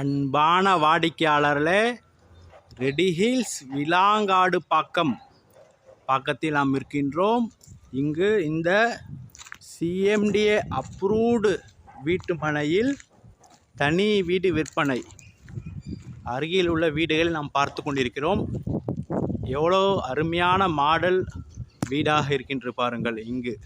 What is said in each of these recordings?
அன்பான வாடிக்கையாளர்களே ready Hills Vilangadu Pakkam பாக்கத்தில் நாம் இருக்கின்றோம். இங்கு இந்த சிஎம்டிஏ அப்ரூவ்டு வீட்டு மனையில் தனி வீடு விற்பனை. அருகில் உள்ள வீடுகளை நாம் பார்த்து கொண்டிருக்கிறோம். எவ்வளோ அருமையான மாடல் வீடாக இருக்கின்ற பாருங்கள் இங்கு.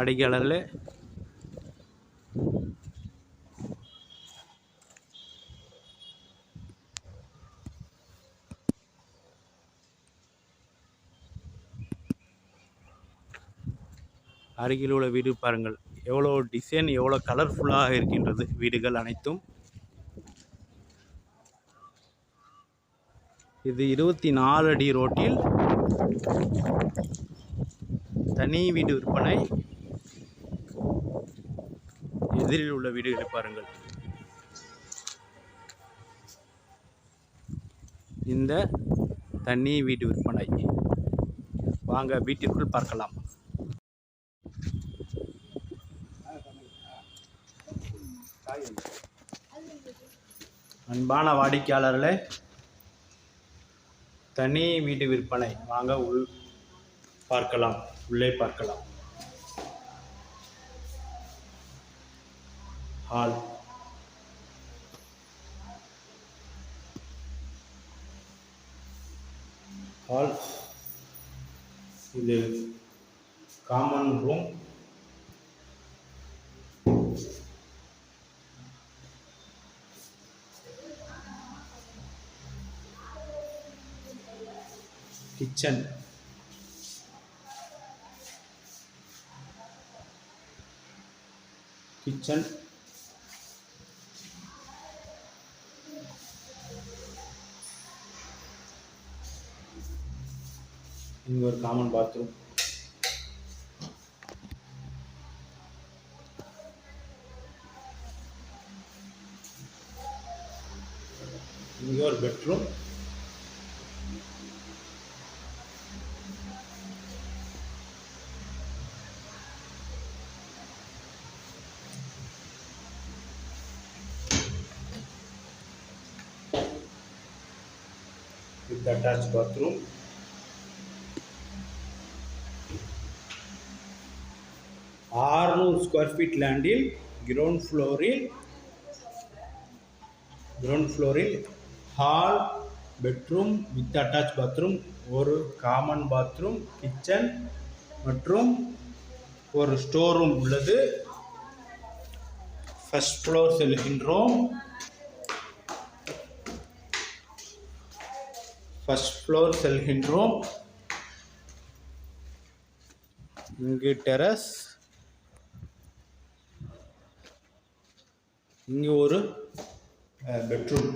வாடிக்கையாளர்களே அருகில் உள்ள வீடு பாருங்கள். எவ்வளோ டிசைன் எவ்வளோ கலர்ஃபுல்லாக இருக்கின்றது வீடுகள் அனைத்தும். இது இருபத்தி நாலு அடி ரோட்டில் தனி வீடு விற்பனை. எதிரில் உள்ள வீடுகளை பாருங்கள். இந்த தனி வீடு விற்பனை. வாங்க வீட்டிற்குள் பார்க்கலாம். அன்பான வாடிக்கையாளர்களே தனி வீடு விற்பனை. வாங்க உள் பார்க்கலாம் உள்ளே பார்க்கலாம். ஹால் ஹால் இது காமன் ரூம் கிச்சன் கிச்சன் இங்க ஒரு காமன் பாத்ரூம் இங்க ஒரு பெட்ரூம் with attached bathroom. ஆறுநூறு ஸ்கொயர் ஃபீட் லேண்டில் கிரவுண்ட் ஃப்ளோரில் கிரவுண்ட் ஃப்ளோரில் hall bedroom with attach bathroom ஒரு காமன் பாத்ரூம் கிச்சன் மற்றும் ஒரு ஸ்டோர் ரூம் உள்ளது. ஃபஸ்ட் ஃப்ளோர் செல்கின்றோம். ஃபஸ்ட் ஃப்ளோர் செல்கின்றோம். இங்கு டெரஸ் இங்கே ஒரு பெட்ரூம்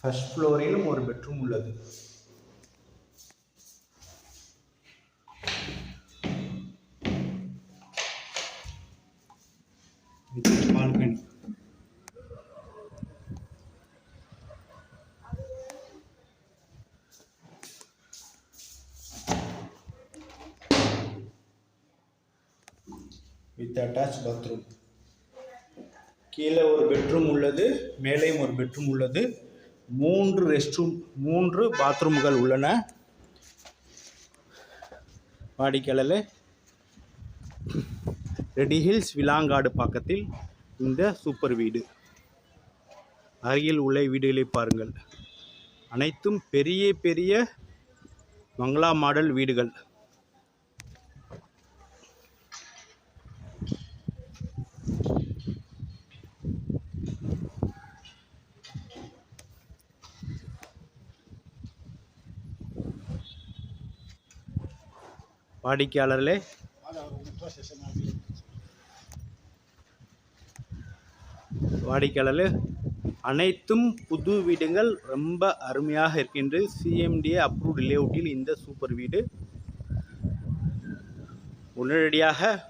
ஃபர்ஸ்ட் ஃப்ளோரிலும் ஒரு பெட்ரூம் உள்ளது. பால்கனி வித் அட்டாச் பாத்ரூம் கீழே ஒரு பெட்ரூம் உள்ளது மேலேயும் ஒரு பெட்ரூம் உள்ளது. மூன்று ரெஸ்ட் ரூம் மூன்று பாத்ரூம்கள் உள்ளன. வாடிக்கையாளர் ரெடி ஹில்ஸ் விலாங்காடு பக்கத்தில் இந்த சூப்பர் வீடு. அருகில் உள்ள வீடுகளை பாருங்கள். அனைத்தும் பெரிய பெரிய மங்களா மாடல் வீடுகள். வாடிக்கையாளர்களே. வாடிக்கையாளர்களே அனைத்தும் புது வீடுகள் ரொம்ப அருமையாக இருக்கின்றது. சிஎம்டிஏ அப்ரூவ்ட் லேஅவுட்டில் இந்த சூப்பர் வீடு. உடனடியாக